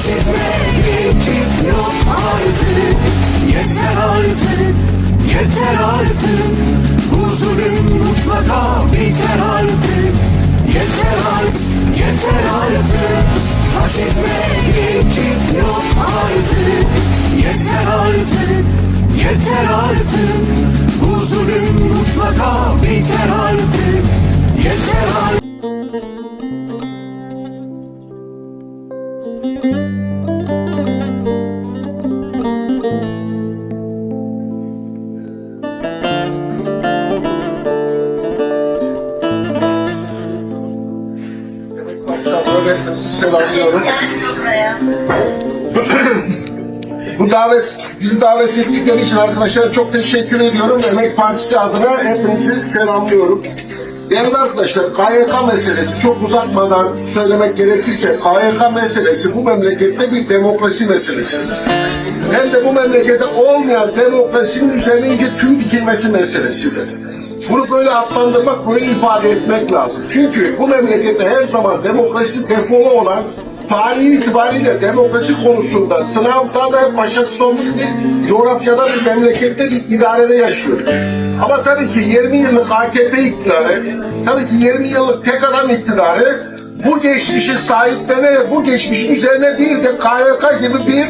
Faşizme geçit yok artık Yeter artık, yeter artık Bu zulüm mutlaka biter artık Yeter artık, yeter artık Faşizme geçit yok artık Yeter artık, yeter artık Bu zulüm mutlaka biter artık Yeter artık Bu davet, bizi davet ettikleri için arkadaşlar çok teşekkür ediyorum. Emek Partisi adına hepinizi selamlıyorum. Değerli arkadaşlar, KYK meselesi çok uzatmadan söylemek gerekirse KYK meselesi bu memlekette bir demokrasi meselesi. Hem de bu memlekette olmayan demokrasinin üzerine iyice tüm dikilmesi meselesidir. Bunu böyle adlandırmak, böyle ifade etmek lazım. Çünkü bu memlekette her zaman demokrasi defolu olan tarihi itibariyle demokrasi konusunda sınavda da başarısız olmuş bir coğrafyada bir memlekette bir idarede yaşıyoruz. Ama tabii ki 20 yıllık AKP iktidarı, tabii ki 20 yıllık tek adam iktidarı bu geçmişi sahiplenerek bu geçmişin üzerine bir de KYK gibi bir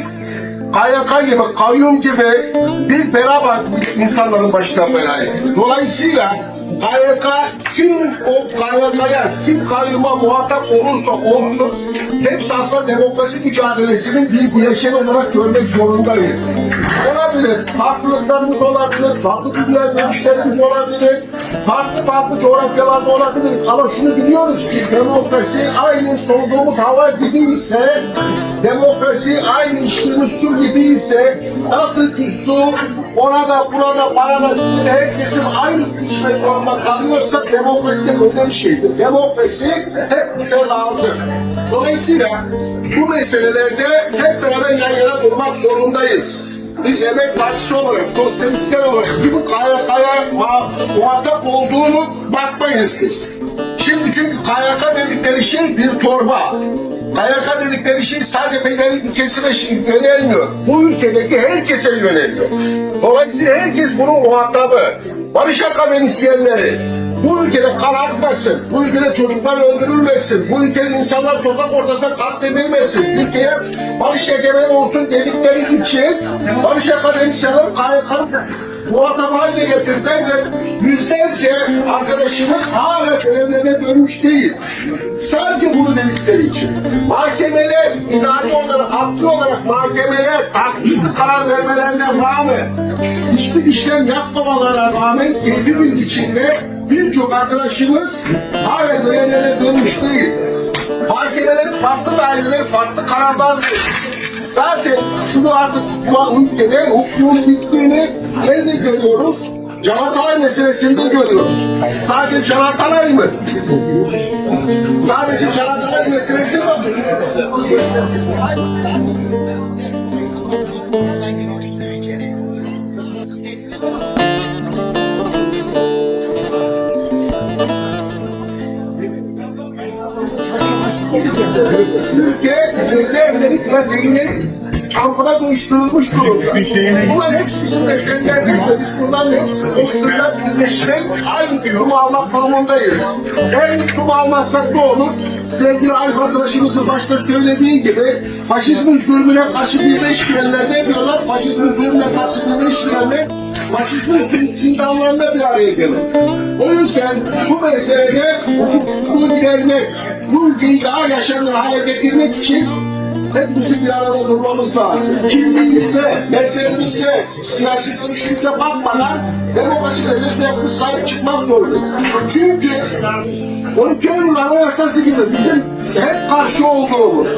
KYK gibi, kayyum gibi bir bela var insanların başına belayı. Dolayısıyla KYK kim o KYK'ya, kim kayyuma muhatap olursa olsun hepsi aslında demokrasi mücadelesinin bir bileşeni olarak görmek zorundayız. Olabilir, farklılıklarımız olabilir, farklı dünya görüşlerimiz olabilir, farklı farklı coğrafyalarda olabiliriz ama şunu biliyoruz ki demokrasi aynı soluduğumuz hava gibi ise demokrasi aynı içtiğimiz su gibi ise nasıl ki su ona da buna da bana da sizin herkesin aynı su içmek zorunda kalıyorsa demokrasi de böyle bir şeydir. Demokrasi hep bize lazım. Dolayısıyla bu meselelerde hep beraber yan yana durmak zorundayız. Biz Emek Partisi olarak, sosyalistler olarak gibi KYK'ya muhatap olduğunu bakmayız biz. Şimdi çünkü KYK dedikleri şey bir torba. KYK dedikleri şey sadece belirli bir kesime şey yönelmiyor. Bu ülkedeki herkese yöneliyor. Dolayısıyla herkes bunun muhatabı. Barış akademisyenleri, bu ülkede kan akmasın, bu ülkede çocuklar öldürülmesin, bu ülkede insanlar sokak ortasında katledilmesin, ülkeye barış egemen olsun dedikleri için barış akademisyenleri KYK'nın muhatap haline getirdiler ve yüzlerce arkadaşımız hala görevlerine dönmüş değil. Sadece bunu dedikleri için. Vermelerine rağmen, hiçbir işlem yapmamalarına rağmen evimiz içinde birçok arkadaşımız hala görevlerine dönmüş değil. Mahkemelerin farklı daireleri farklı kararlar veriyor. Zaten şunu artık bu ülkede hukukun bittiğini nerede görüyoruz? Canatalay meselesinde görüyoruz. Sadece Canatalay mı? Sadece Canatalay meselesi mi? Ülke rezervleri trafiğini kampına dönüştürülmüş durumda. Bunlar hepsi bizim meselelerimiz ve biz bunların hepsi konusunda birleşmek aynı bir yumu almak durumundayız. Eğer yumu almazsak ne olur? Sevgili Alp arkadaşımızın başta söylediği gibi faşizmin zulmüne karşı birleşmeyenler ne diyorlar? Faşizmin zulmüne karşı birleşmeyenler faşizmin zin- zindanlarında bir araya gelir. O yüzden bu meselede hukuksuzluğu gidermek, bu ülkeyi daha yaşanır hale getirmek için hepimizi bir arada durmamız lazım. Kimliğimize, mezhebimize, siyasi görüşümüze bakmadan demokrasi meselesine sahip çıkmak zorundayız. Çünkü 12 Eylül Anayasası gibi bizim hep karşı olduğumuz,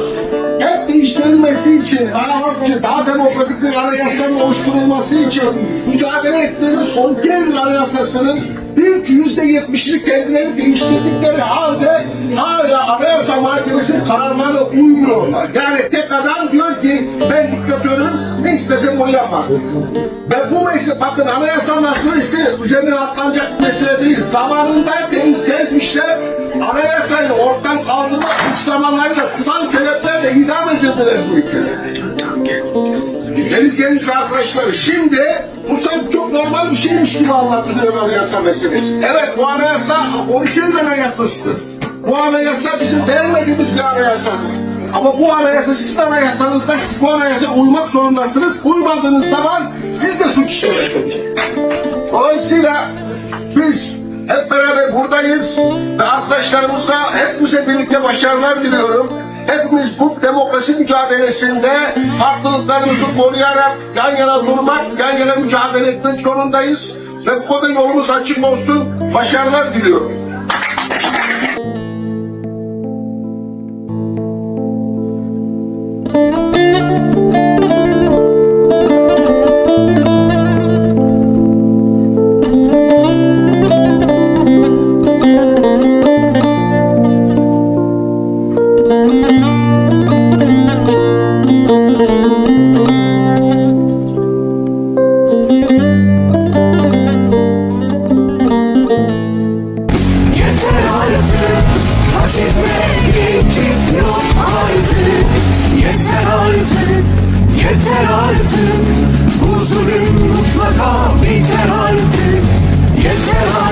hep değiştirilmesi için, daha hakçı, daha demokratik bir anayasanın oluşturulması için mücadele ettiğimiz 12 Eylül Anayasası'nın bir yüzde yetmişini kendileri değiştirdikleri halde hala Anayasa Mahkemesi'nin kararlarına uymuyorlar. Yani tek adam diyor ki ben diktatörüm ne istesem onu yapar. Ve bu mesele bakın anayasa meselesi üzerine atlanacak mesele değil. Zamanında deniz gezmişler anayasayı ortadan kaldırmak suçlamalarıyla sudan sebeplerle idam getirdiler bu ülkeye. Deniz genç arkadaşlar şimdi bu sanki çok normal bir şeymiş gibi anlatılıyor anayasa meselesi. Evet bu anayasa orijinal anayasasıdır. Bu anayasa bizim beğenmediğimiz bir anayasadır. Ama bu anayasa sizin anayasanızda siz bu anayasaya uymak zorundasınız. Uymadığınız zaman siz de suç işlersiniz. Dolayısıyla biz hep beraber buradayız ve arkadaşlarımıza hepimize birlikte başarılar diliyorum. Hepimiz bu demokrasi mücadelesinde farklılıklarımızı koruyarak yan yana durmak, yan yana mücadele etmek zorundayız. Ve bu konuda yolumuz açık olsun. Başarılar diliyorum. Faşizme geçit yok artık Yeter artık Yeter artık Bu zulüm mutlaka biter artık Yeter artık